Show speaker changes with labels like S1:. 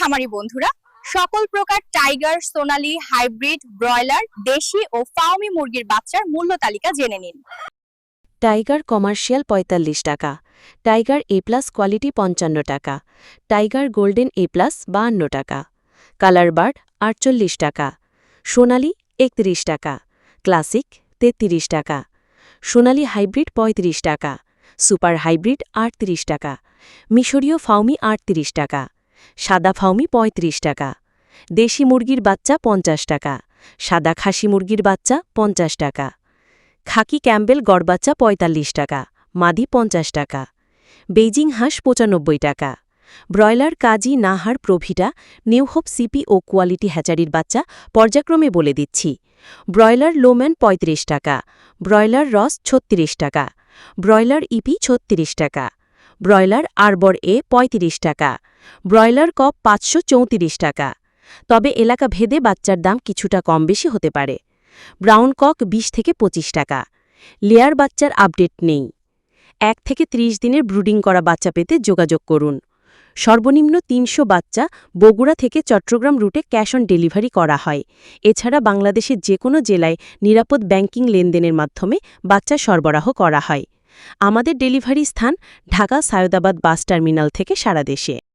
S1: খামারি বন্ধুরা, সকল প্রকার টাইগার সোনালী হাইব্রিড ব্রয়লার দেশি ও ফাউমি মুরগির বাচ্চার মূল্য তালিকা জেনে নিন।
S2: টাইগার কমার্শিয়াল পঁয়তাল্লিশ টাকা টাইগার এ প্লাস কোয়ালিটি পঞ্চান্ন টাকা টাইগার গোল্ডেন এ প্লাস বাহান্ন টাকা কালার বার্ড আটচল্লিশ টাকা, সোনালি একত্রিশ টাকা ক্লাসিক তেত্রিশ টাকা, সোনালি হাইব্রিড পঁয়ত্রিশ টাকা সুপার হাইব্রিড আটত্রিশ টাকা, মিশরীয় ফাউমি আটত্রিশ টাকা সাদা ফাউমি পঁয়ত্রিশ টাকা। দেশি মুরগির বাচ্চা পঞ্চাশ টাকা। সাদা খাসি মুরগির বাচ্চা পঞ্চাশ টাকা। খাকি ক্যাম্বেল গড়বাচ্চা পঁয়তাল্লিশ টাকা। মাদি পঞ্চাশ টাকা। বেইজিং হাঁস পঁচানব্বই টাকা। Broiler Kazi Nahar Provita New Hope CP ও কোয়ালিটি হ্যাচারির বাচ্চা পর্যায়ক্রমে বলে দিচ্ছি। ব্রয়লার লোম্যান ৩৫ টাকা। ব্রয়লার রস ছত্রিশ টাকা। ব্রয়লার ইপি ছত্রিশ টাকা। ব্রয়লার আরবর এ ৩৫ টাকা, ব্রয়লার কপ পাঁচশো চৌত্রিশ টাকা। তবে এলাকা ভেদে বাচ্চার দাম কিছুটা কম বেশি হতে পারে। ব্রাউন কক ২০ থেকে ২৫ টাকা। লেয়ার বাচ্চার আপডেট নেই। এক থেকে ৩০ দিনের ব্রুডিং করা বাচ্চা পেতে যোগাযোগ করুন। সর্বনিম্ন তিনশো বাচ্চা বগুড়া থেকে চট্টগ্রাম রুটে ক্যাশ অন ডেলিভারি করা হয়। এছাড়া বাংলাদেশের যে কোনো জেলায় নিরাপদ ব্যাংকিং লেনদেনের মাধ্যমে বাচ্চা সরবরাহ করা হয়। আমাদের ডেলিভারি স্থান ঢাকা সায়দাবাদ বাস টার্মিনাল থেকে সারা দেশে।